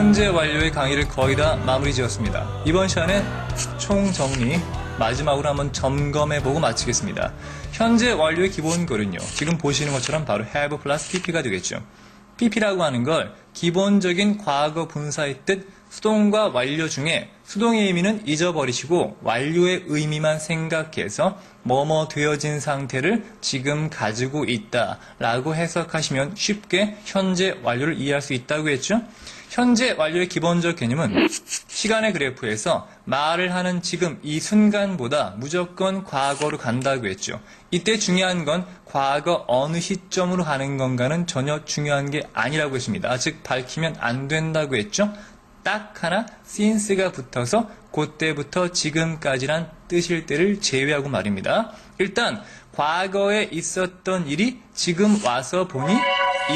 현재 완료의 강의를 거의 다 마무리 지었습니다. 이번 시간에 총 정리, 마지막으로 한번 점검해보고 마치겠습니다. 현재 완료의 기본글은요, 지금 보시는 것처럼 바로 have 플러스 pp가 되겠죠. pp라고 하는 걸 기본적인 과거 분사의 뜻, 수동과 완료 중에 수동의 의미는 잊어버리시고 완료의 의미만 생각해서 뭐뭐 되어진 상태를 지금 가지고 있다 라고 해석하시면 쉽게 현재 완료를 이해할 수 있다고 했죠. 현재 완료의 기본적 개념은 시간의 그래프에서 말을 하는 지금 이 순간보다 무조건 과거로 간다고 했죠. 이때 중요한 건 과거 어느 시점으로 가는 건가는 전혀 중요한 게 아니라고 했습니다. 즉 밝히면 안 된다고 했죠. 딱 하나 since가 붙어서 그때부터 지금까지란 뜻일 때를 제외하고 말입니다. 일단 과거에 있었던 일이 지금 와서 보니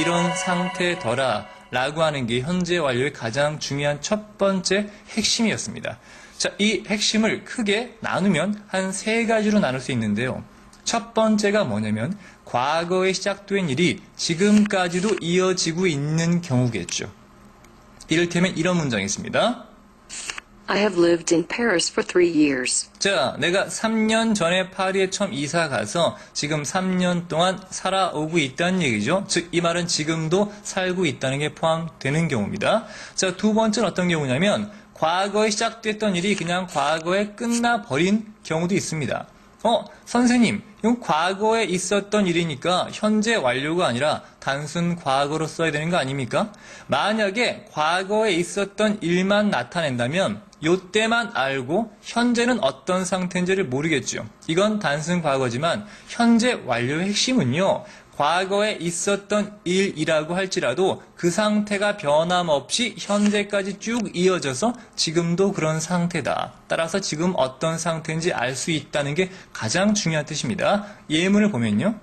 이런 상태더라 라고 하는 게 현재 완료의 가장 중요한 첫 번째 핵심이었습니다. 자, 이 핵심을 크게 나누면 한 세 가지로 나눌 수 있는데요. 첫 번째가 뭐냐면 과거에 시작된 일이 지금까지도 이어지고 있는 경우겠죠. 이를테면 이런 문장이 있습니다. I have lived in Paris for three years. 자, 내가 3년 전에 파리에 처음 이사 가서 지금 3년 동안 살아오고 있다는 얘기죠. 즉, 이 말은 지금도 살고 있다는 게 포함되는 경우입니다. 자, 두 번째는 어떤 경우냐면, 과거에 시작됐던 일이 그냥 과거에 끝나버린 경우도 있습니다. 어, 선생님, 이건 과거에 있었던 일이니까 현재 완료가 아니라 단순 과거로 써야 되는 거 아닙니까? 만약에 과거에 있었던 일만 나타낸다면 요때만 알고 현재는 어떤 상태인지를 모르겠죠. 이건 단순 과거지만 현재 완료의 핵심은요. 과거에 있었던 일이라고 할지라도 그 상태가 변함없이 현재까지 쭉 이어져서 지금도 그런 상태다. 따라서 지금 어떤 상태인지 알 수 있다는 게 가장 중요한 뜻입니다. 예문을 보면요.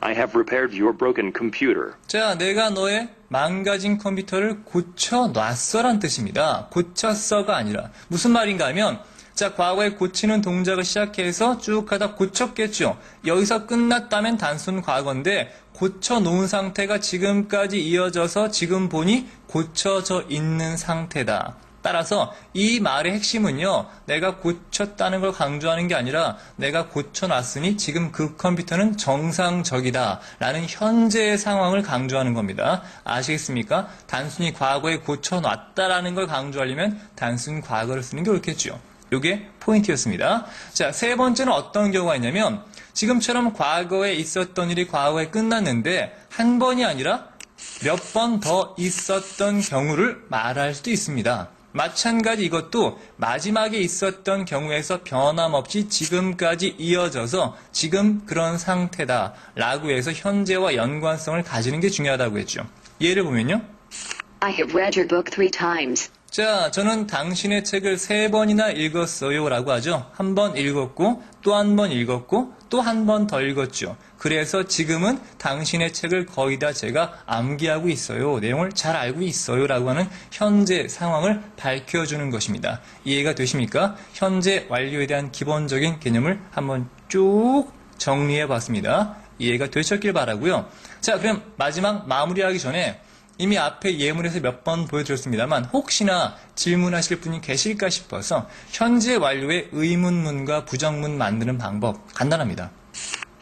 I have repaired your broken computer. 자, 내가 너의 망가진 컴퓨터를 고쳐 놨어란 뜻입니다. 고쳤어가 아니라. 무슨 말인가 하면, 자, 과거에 고치는 동작을 시작해서 쭉 하다 고쳤겠죠. 여기서 끝났다면 단순 과거인데, 고쳐 놓은 상태가 지금까지 이어져서 지금 보니 고쳐져 있는 상태다. 따라서 이 말의 핵심은요, 내가 고쳤다는 걸 강조하는 게 아니라 내가 고쳐놨으니 지금 그 컴퓨터는 정상적이다. 라는 현재의 상황을 강조하는 겁니다. 아시겠습니까? 단순히 과거에 고쳐놨다라는 걸 강조하려면 단순 과거를 쓰는 게 옳겠죠. 요게 포인트였습니다. 자, 세 번째는 어떤 경우가 있냐면 지금처럼 과거에 있었던 일이 과거에 끝났는데 한 번이 아니라 몇 번 더 있었던 경우를 말할 수도 있습니다. 마찬가지 이것도 마지막에 있었던 경우에서 변함없이 지금까지 이어져서 지금 그런 상태다 라고 해서 현재와 연관성을 가지는 게 중요하다고 했죠. 예를 보면요. I have read your book three times. 자, 저는 당신의 책을 세 번이나 읽었어요. 라고 하죠. 한 번 읽었고, 또 한 번 읽었고, 또 한 번 더 읽었죠. 그래서 지금은 당신의 책을 거의 다 제가 암기하고 있어요. 내용을 잘 알고 있어요. 라고 하는 현재 상황을 밝혀주는 것입니다. 이해가 되십니까? 현재 완료에 대한 기본적인 개념을 한번 쭉 정리해 봤습니다. 이해가 되셨길 바라고요. 자, 그럼 마지막 마무리하기 전에 이미 앞에 예문에서 몇 번 보여드렸습니다만 혹시나 질문하실 분이 계실까 싶어서 현재 완료의 의문문과 부정문 만드는 방법 간단합니다.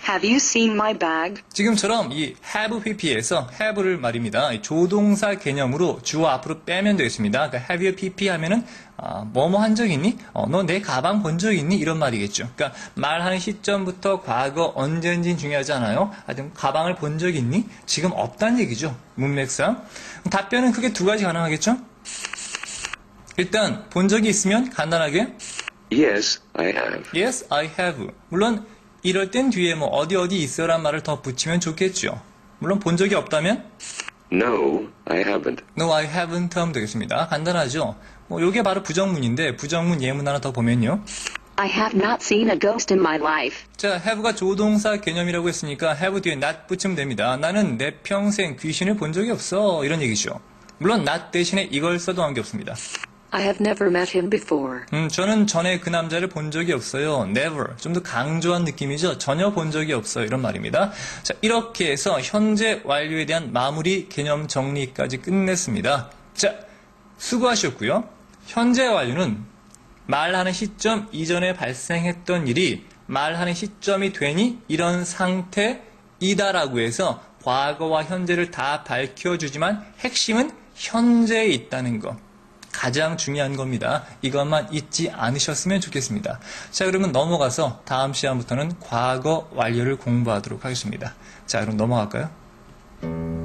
Have you seen my bag? 지금처럼 이 have pp에서 have를 말입니다. 이 조동사 개념으로 주어 앞으로 빼면 되겠습니다. 그러니까 have you pp 하면은 아, 뭐뭐 한 적 있니? 어, 너 내 가방 본 적 있니? 이런 말이겠죠. 그러니까 말하는 시점부터 과거 언제인지는 중요하지 않아요. 하여튼 가방을 본 적 있니? 지금 없다는 얘기죠. 문맥상. 답변은 크게 두 가지 가능하겠죠? 일단 본 적이 있으면 간단하게 Yes, I have. Yes, I have. 물론 이럴 땐 뒤에 뭐 어디 어디 있어란 말을 더 붙이면 좋겠죠. 물론 본 적이 없다면 No, I haven't. No, I haven't 하면 되겠습니다. 간단하죠. 뭐 요게 바로 부정문인데 부정문 예문 하나 더 보면요. I have not seen a ghost in my life. 자, have가 조동사 개념이라고 했으니까 have 뒤에 not 붙이면 됩니다. 나는 내 평생 귀신을 본 적이 없어. 이런 얘기죠. 물론 not 대신에 이걸 써도 관계없습니다. I have never met him before. 음, 저는 전에 그 남자를 본 적이 없어요. never. 좀 더 강조한 느낌이죠. 전혀 본 적이 없어요. 이런 말입니다. 자, 이렇게 해서 현재 완료에 대한 마무리 개념 정리까지 끝냈습니다. 자, 수고하셨고요. 현재 완료는 말하는 시점 이전에 발생했던 일이 말하는 시점이 되니 이런 상태이다라고 해서 과거와 현재를 다 밝혀주지만 핵심은 현재에 있다는 것. 가장 중요한 겁니다. 이것만 잊지 않으셨으면 좋겠습니다. 자, 그러면 넘어가서 다음 시간부터는 과거 완료를 공부하도록 하겠습니다. 자, 그럼 넘어갈까요?